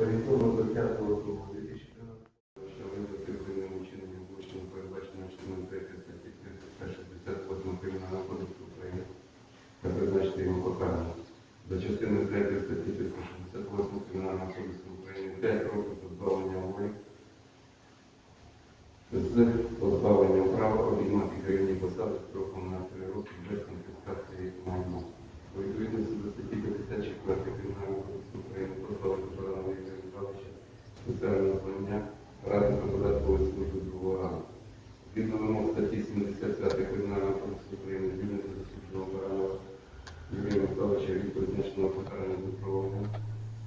орієнтовно до 5 року 2013 що винним учиненням злочину, передбаченого частиною 3 статті 31 58 Кримінального кодексу України та призначити йому покарання. За частиною 3 статті 368 Кримінального кодексу України 5 років позбавлення волі з позбавленням права обіймати керівні посади строком на 3 роки без конфіскації майна. У відповідності до статті 54 Кримінального кодексу України позбавити права на Ігоря Михайловича спеціального звання радника податкової служби ранку. Згідно вимог статті 75 Кримінального кодексу України звільнити засудженого баранова Юрія Михайловича від призначеного покарання до проводення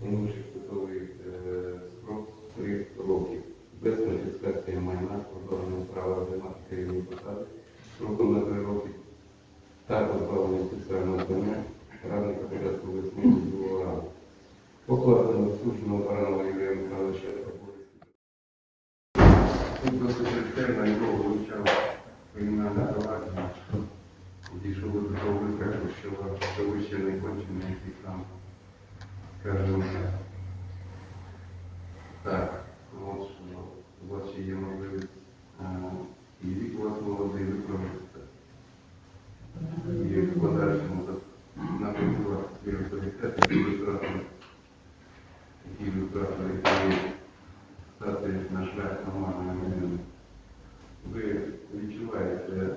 інших судовий е, строк 3 роки без конфіскації майна, позбавлення права займати керівні посади строком на 3 роки та позбавлення спеціального звання радника податкової служби другого Тут досить ретельно і довго вивчав кримінальне провадження. Дійшов до того випадку, що що ви ще не кончені, який там, скажімо, так, от що у вас ще є можливість е, і вік у вас молодий виправитися. І в подальшому напрацювати свій авторитет, який ви втратили, який ви втратили, який стати на шлях нормальної людини. Ви відчуваєте,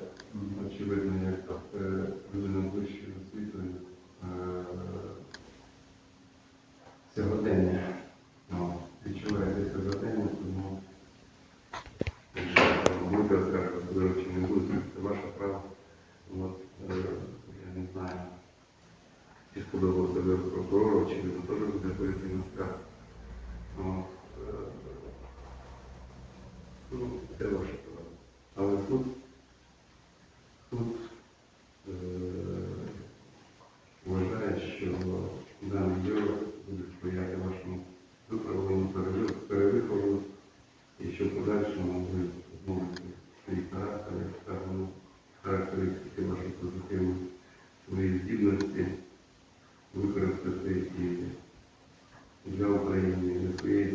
очевидно, як е, людина вищою освітою е, сьогодення. Ну, Відчуваєте сьогодення, тому будете оскаржувати виручені не будете, це ваше право. Е, я не знаю, чи сподобався ви прокурору, чи він теж буде пойти на скарг. От, е, Ну, це ваше право. Але суд, суд е, вважає, що даний діло буде сприяти вашому виправленню, переви- перевихову, і що подальшому ви зможете свій характер, як характеристики ваші позитивні, свої здібності використати для України, для своєї